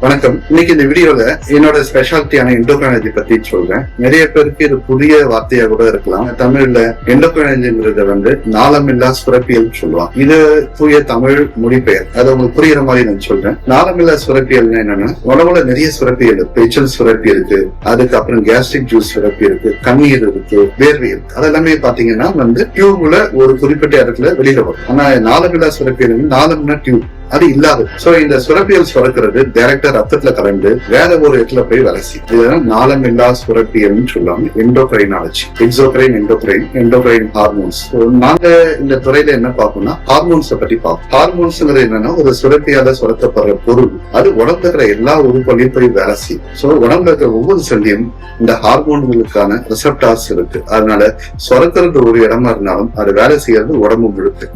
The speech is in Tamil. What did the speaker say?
வணக்கம். இன்னைக்கு இந்த வீடியோல என்னோட ஸ்பெஷாலிட்டியான எண்டோகிரானஜி பத்தி சொல்றேன். நிறைய பேருக்கு இது புதிய வார்த்தையா கூட இருக்கலாம். தமிழ்ல எண்டோகிரானஜிங்கிறத வந்து நாளமில்லா சுரப்பியல் சொல்லுவாங்க. இது தூய தமிழ் மொழிபெயர். அது உங்களுக்கு புரியுற மாதிரி நான் சொல்றேன். நாளமில்லா சுரப்பியல்னா என்னன்னா உடம்புல நிறைய சுரப்பியல் இருக்கு. சுரப்பி இருக்கு. அதுக்கப்புறம் கேஸ்ட்ரிக் ஜூஸ் சுரப்பி இருக்கு. கண்ணீர் இருக்கு. வேர்வை இருக்கு. அதெல்லாமே பாத்தீங்கன்னா வந்து டியூப்ல ஒரு குறிப்பிட்ட இடத்துல வெளியில வரும். ஆனா நாளமில்லா சுரப்பியல் நாளம்னா டியூப் அது இல்லாது. சோ இந்த சுரப்பியல் சுரக்கிறது டைரக்டா ரத்தத்துல கலந்து வேற ஒரு இடத்துல போய் வேலை செய்யும் இதுதான் சுரப்பியல் சுரப்பியல்னு சொல்லுவாங்க endocrinology exocrine endocrine endocrine hormones நாங்க இந்த துறையில என்ன பார்ப்போம்னா ஹார்மோன்ஸ பத்தி பார்ப்போம். ஹார்மோன்ஸ்ங்கிறது என்னன்னா ஒரு சுரப்பியால சுரத்தப்படுற பொருள். அது உடம்புல இருக்கிற எல்லா உறுப்புகளையும் போய் வேலை செய்யும் சோ உடம்புல இருக்கிற ஒவ்வொரு செல்லையும் இந்த ஹார்மோன்களுக்கான ரிசப்டார்ஸ் இருக்கு. அதனால சுரக்கிறது ஒரு இடமா இருந்தாலும் அது வேலை செய்யறது உடம்பு முழுக்க.